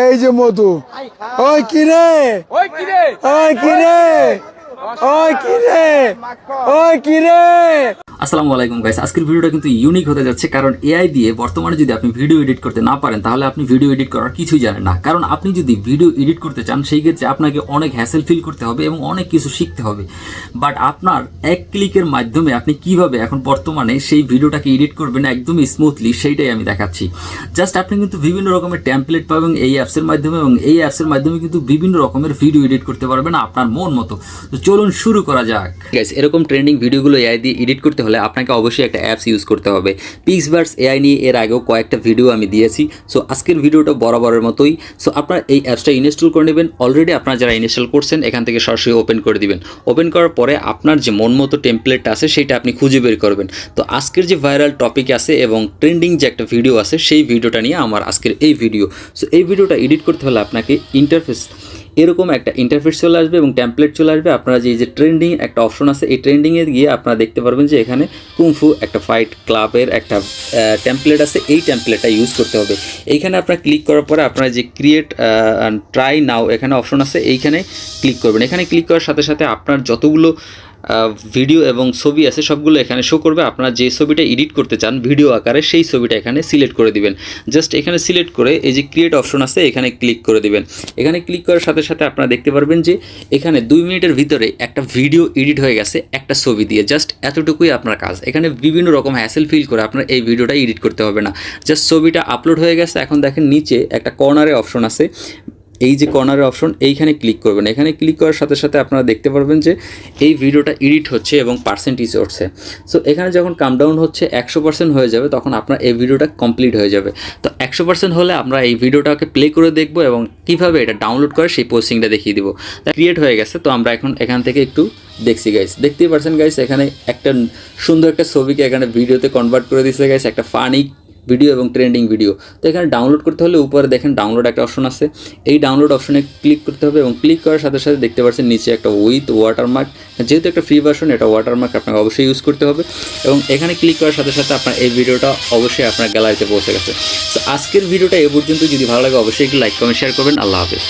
এই যে মধু। ওই কিরে? ওই কি রে ওই কিরে? ওই কিরে? ওই কিরে? আসসালামু আলাইকুম গাইস আজকের ভিডিওটা কিন্তু ইউনিক হতে যাচ্ছে কারণ এআই দিয়ে বর্তমানে যদি আপনি ভিডিও এডিট করতে না পারেন, তাহলে আপনি ভিডিও এডিট করার কিছুই জানেন না। কারণ আপনি যদি ভিডিও এডিট করতে চান, সেই ক্ষেত্রে আপনাকে অনেক হ্যাসেল ফিল করতে হবে এবং অনেক কিছু শিখতে হবে। বাট আপনার এক ক্লিকের মাধ্যমে আপনি কীভাবে এখন বর্তমানে সেই ভিডিওটাকে এডিট করবেন একদমই স্মুথলি সেইটাই আমি দেখাচ্ছি। জাস্ট আপনি কিন্তু বিভিন্ন রকমের টেমপ্লেট পাবেন এই অ্যাপসের মাধ্যমে এবং এই অ্যাপসের মাধ্যমে কিন্তু বিভিন্ন রকমের ভিডিও এডিট করতে পারবেন আপনার মন মতো। তো চলুন শুরু করা যাক। গাইস এরকম ট্রেন্ডিং ভিডিওগুলো এআই দিয়ে এডিট করতে হলে আপনাকে অবশ্যই একটা অ্যাপস ইউজ করতে হবে। পিক্সভার্স এআই নিয়ে এর আগেও কয়েকটা ভিডিও আমি দিয়েছি। সো আজকের ভিডিওটা বরাবরের মতোই। সো আপনারা এই অ্যাপসটা ইনস্টল করে নেবেন। অলরেডি আপনারা যারা ইনস্টল করছেন, এখান থেকে সরাসরি ওপেন করে দিবেন। ওপেন করার পরে আপনার যে মন মতো টেমপ্লেট আছে, সেটা আপনি খুঁজে বের করবেন। তো, আজকের যে ভাইরাল টপিক আছে এবং ট্রেন্ডিং যে একটা ভিডিও আছে, সেই ভিডিওটা নিয়ে আমার আজকের এই ভিডিও সো এই ভিডিওটা এডিট করতে হলে আপনাকে ইন্টারফেস এরকম একটা ইন্টারফেস চলে আসবে এবং ট্যাম্পলেট চলে আসবে। আপনারা যে যে ট্রেন্ডিং একটা অপশন আছে, এই ট্রেন্ডিংয়ে গিয়ে আপনারা দেখতে পারবেন যে, এখানে কুমফু একটা ফাইট ক্লাবের একটা ট্যাম্পলেট আছে। এই ট্যাম্পলেটটা ইউজ করতে হবে। এইখানে আপনারা ক্লিক করার পরে আপনারা যে ক্রিয়েট ট্রাই নাও এখানে অপশন আছে, এইখানে ক্লিক করবেন। এখানে ক্লিক করার সাথে সাথে আপনার যতগুলো ভিডিও এবং ছবি আছে, সবগুলো এখানে শো করবে। আপনারা যে ছবিটা এডিট করতে চান ভিডিও আকারে সেই ছবিটা এখানে সিলেক্ট করে দিবেন। জাস্ট এখানে সিলেক্ট করে এই যে ক্রিয়েট অপশন আছে, এখানে ক্লিক করে দিবেন। এখানে ক্লিক করার সাথে সাথে আপনারা দেখতে পারবেন যে, এখানে দুই মিনিটের ভিতরে একটা ভিডিও এডিট হয়ে গেছে, একটা ছবি দিয়ে। জাস্ট এতটুকুই আপনার কাজ। এখানে বিভিন্ন রকম হ্যাসেল ফিল করে আপনার এই ভিডিওটা এডিট করতে হবে না। জাস্ট ছবিটা আপলোড হয়ে গেছে, এখন দেখেন নিচে একটা কর্নারে অপশন আছে। এই যে কর্নারের অপশন এইখানে ক্লিক করবেন। এখানে ক্লিক করার সাথে সাথে আপনারা দেখতে পারবেন যে এই ভিডিওটা এডিট হচ্ছে এবং পার্সেন্টেজ উঠছে। সো এখানে যখন কাম ডাউন হচ্ছে, একশো পার্সেন্ট হয়ে যাবে, তখন আপনার এই ভিডিওটা কমপ্লিট হয়ে যাবে। তো একশো পার্সেন্ট হলে আমরা এই ভিডিওটাকে প্লে করে দেখব এবং কীভাবে এটা ডাউনলোড করে সেই পোস্টিংটা দেখিয়ে দিব। ক্রিয়েট হয়ে গেছে, তো আমরা এখন এখান থেকে একটু দেখছি গাইস দেখতেই পারছেন গাইস এখানে একটা সুন্দর একটা ছবিকে এখানে ভিডিওতে কনভার্ট করে দিচ্ছে গাইস একটা ফানি ভিডিও এবং ট্রেন্ডিং ভিডিও তো এখানে ডাউনলোড করতে হলে উপরে দেখেন ডাউনলোড একটা অপশন আছে। এই ডাউনলোড অপশনে ক্লিক করতে হবে এবং ক্লিক করার সাথে সাথে দেখতে পাচ্ছেন নিচে একটা উইথ ওয়াটারমার্ক যেহেতু একটা ফ্রি ভার্সন এটা ওয়াটারমার্ক আপনাকে অবশ্যই ইউজ করতে হবে। এবং এখানে ক্লিক করার সাথে সাথে আপনার এই ভিডিওটা অবশ্যই আপনার গ্যালারিতে পৌঁছে গেছে। তো আজকের ভিডিওটা এ পর্যন্ত যদি ভালো লাগে অবশ্যই একটু লাইক কমেন্ট শেয়ার করবেন। আল্লাহ হাফেজ।